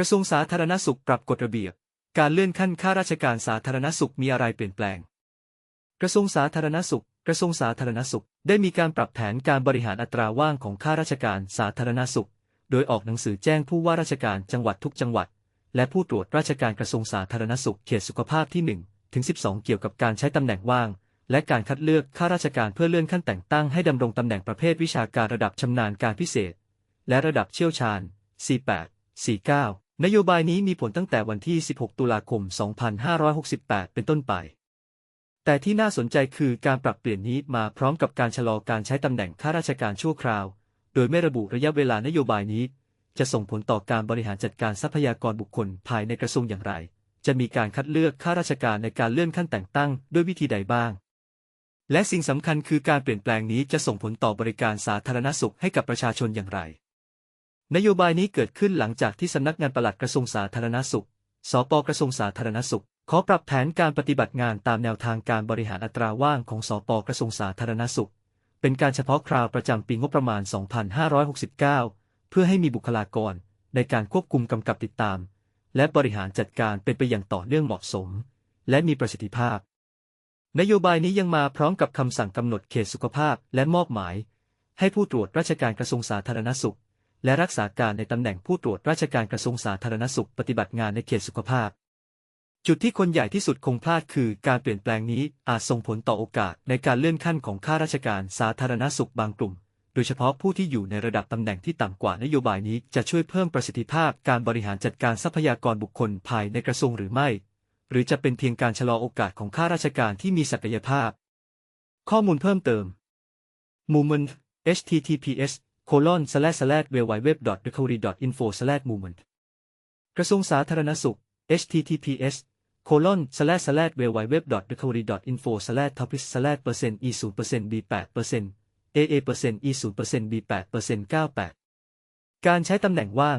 ระทรวงสาธารณสุขปรับกฎระเบียบ การเลื่อนขั้นข้าราชการสาธารณสุขมีอะไรเปลี่ยนแปลง กระทรวงสาธารณสุข กระทรวงสาธารณสุข ได้มีการปรับแผนการบริหารอัตราว่างของข้าราชการสาธารณสุข โดยออกหนังสือแจ้งผู้ว่าราชการจังหวัดทุกจังหวัด และผู้ตรวจราชการกระทรวงสาธารณสุขเขตสุขภาพที่1ถึง12 เกี่ยวกับการใช้ตำแหน่งว่าง และการคัดเลือกข้าราชการเพื่อเลื่อนขั้นแต่งตั้งให้ดำรงตำแหน่งประเภทวิชาการระดับชำนาญการพิเศษ และระดับเชี่ยวชาญ C8 49 นโยบายนี้มีผลตั้งแต่วันที่ 16 ตุลาคม 2568 เป็นต้นไป แต่ที่น่าสนใจคือการปรับเปลี่ยนนี้มาพร้อมกับการชะลอการใช้ตำแหน่งข้าราชการชั่วคราว โดยไม่ระบุระยะเวลานโยบายนี้ จะส่งผลต่อการบริหารจัดการทรัพยากรบุคคลภายในกระทรวงอย่างไร จะมีการคัดเลือกข้าราชการในการเลื่อนขั้นแต่งตั้งด้วยวิธีใดบ้าง และสิ่งสำคัญคือการเปลี่ยนแปลงนี้จะส่งผลต่อบริการสาธารณสุขให้กับประชาชนอย่างไร นโยบายนี้เกิดขึ้นหลังจากที่สำนักงานปลัดกระทรวงสาธารณสุข สปกระทรวงสาธารณสุข ขอปรับแผนการปฏิบัติงานตามแนวทางการบริหารอัตราว่างของสปกระทรวงสาธารณสุข เป็นการเฉพาะคราวประจำปีงบประมาณ 2569 เพื่อให้มีบุคลากร ในการควบคุมกำกับติดตาม และบริหารจัดการเป็นไปอย่างต่อเนื่องเหมาะสม และมีประสิทธิภาพ นโยบายนี้ยังมาพร้อมกับคำสั่งกำหนดเขตสุขภาพและมอบหมาย ให้ผู้ตรวจราชการกระทรวงสาธารณสุข และรักษาการในตำแหน่งผู้ตรวจราชการกระทรวงสาธารณสุขปฏิบัติงานในเขตสุขภาพ จุดที่คนใหญ่ที่สุดคงพลาดคือการเปลี่ยนแปลงนี้อาจส่งผลต่อโอกาสในการเลื่อนขั้นของข้าราชการสาธารณสุขบางกลุ่ม โดยเฉพาะผู้ที่อยู่ในระดับตำแหน่งที่ต่ำกว่านโยบายนี้จะช่วยเพิ่มประสิทธิภาพการบริหารจัดการทรัพยากรบุคคลภายในกระทรวงหรือไม่ หรือจะเป็นเพียงการชะลอโอกาสของข้าราชการที่มีศักยภาพ ข้อมูลเพิ่มเติม Movement https colon slash slash www recovery info slash movement กระทรวงสาธารณสุข https colon slash slash www recovery info slash topic slash percent e 0 percent b 8 percent aa percent e 0 percent b 8 percent 98 การใช้ตำแหน่งว่าง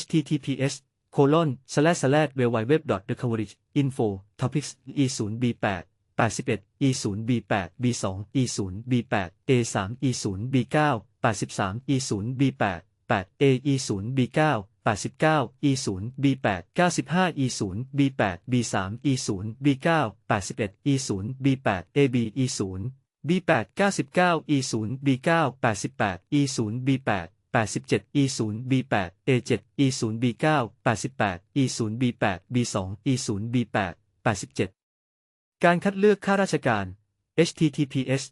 https colon slash slash www recovery info topics e 0 b 8 81 e 0 b 8 b 2 e 0 b 8 a 3 e 0 b 9 83 e 0 b 8 8 a e 0 b 9 89 e 0 b 8 95 e 0 b 8 b 3 e 0 b 9 81 e 0 b 8 ab e 0 b 8 99 e 0 b 9 88 e 0 b 8 87 e 0 b 8 a 7 e 0 b 9 88 e 0 b 8 b 2 e 0 b 8 87 การคัดเลือกข้าราชการ https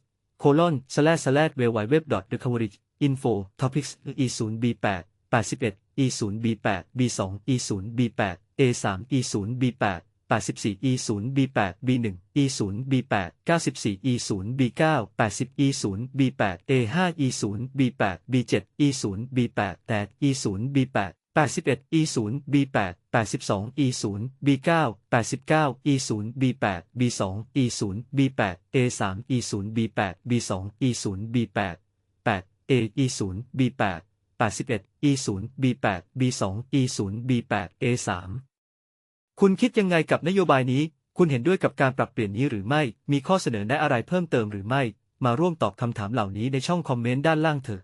colon slash slash www recovery info topics e 0 b 8 81 e 0 b 8 b 2 e 0 b 8 a 3 e 0 b 8 84 e 0 b 8 b 1 e 0 b 8 94 e 0 b 9 80 e 0 b 8 a 5 e 0 b 8 b 7 e 0 b 8 8 e 0 b 8 81 e 0 b 8 82 e 0 b 9 89 e 0 b 8 b 2 e 0 b 8 a 3 e 0 b 8 b 2 e 0 b 8 8 a e 0 b 8 81 e 0 b 8 b 2 e 0 b 8 a 3 คุณคิดยังไงกับนโยบายนี้ คุณเห็นด้วยกับการปรับเปลี่ยนนี้หรือไม่ มีข้อเสนอแนะอะไรเพิ่มเติมหรือไม่ มาร่วมตอบคำถามเหล่านี้ในช่องคอมเมนต์ด้านล่างเถอะ